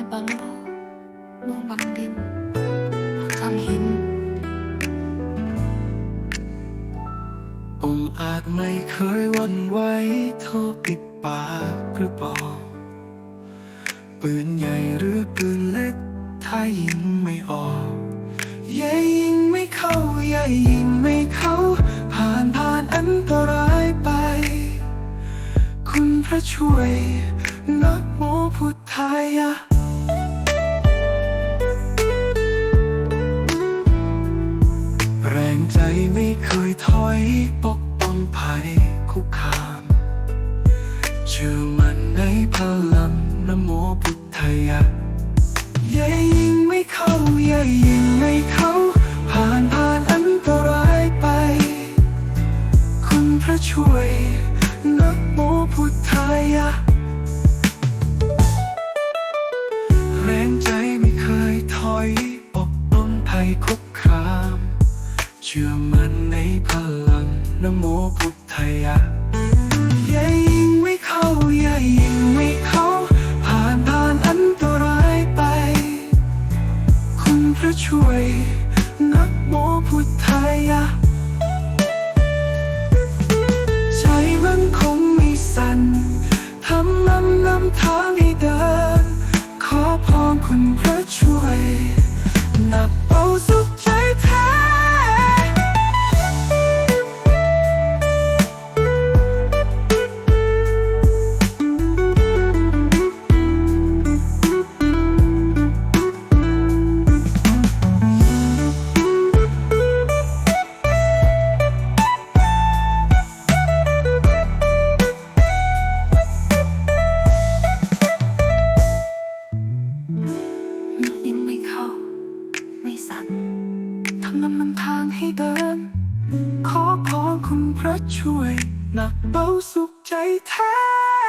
ค่บางโลกมองบางดินทางหิน องอาจไม่เคยวันไหวเท่าปิดปากหรือบอกปืนใหญ่หรือปืนเล็ก ถ้ายิงไม่ออกยายิงไม่เข้ายายิงไม่เข้า ผ่านผ่านอันตรายไป คุณพระช่วยนะโมพุทธายะ ใจไม่เคยถอยปกป้องภัยคุกคามเชื่อมันในพลังนโมพุทธายะยายิงไม่เข้าย่ายิงไม่เข้า ผ่านผ่านอันตรายไป คุณพระช่วยนโมพุทธายะแรงใจไม่เคยถอยปกป้องภัยคุกคาม เชื่อมันในพลังนโมพุทธายะอย่ายิงไม่เข้าอย่ายิงไม่เข้า ผ่านผ่านอันตรายไป คุณพระช่วยนะโมพุทธายะใจมันคงไม่สั่นทำนำนำทางให้เดิน ขอพรคุณพระ สั่นทำนำนำทางให้เดิน ขอพรคุณพระช่วยหนักเบาสุขใจแท้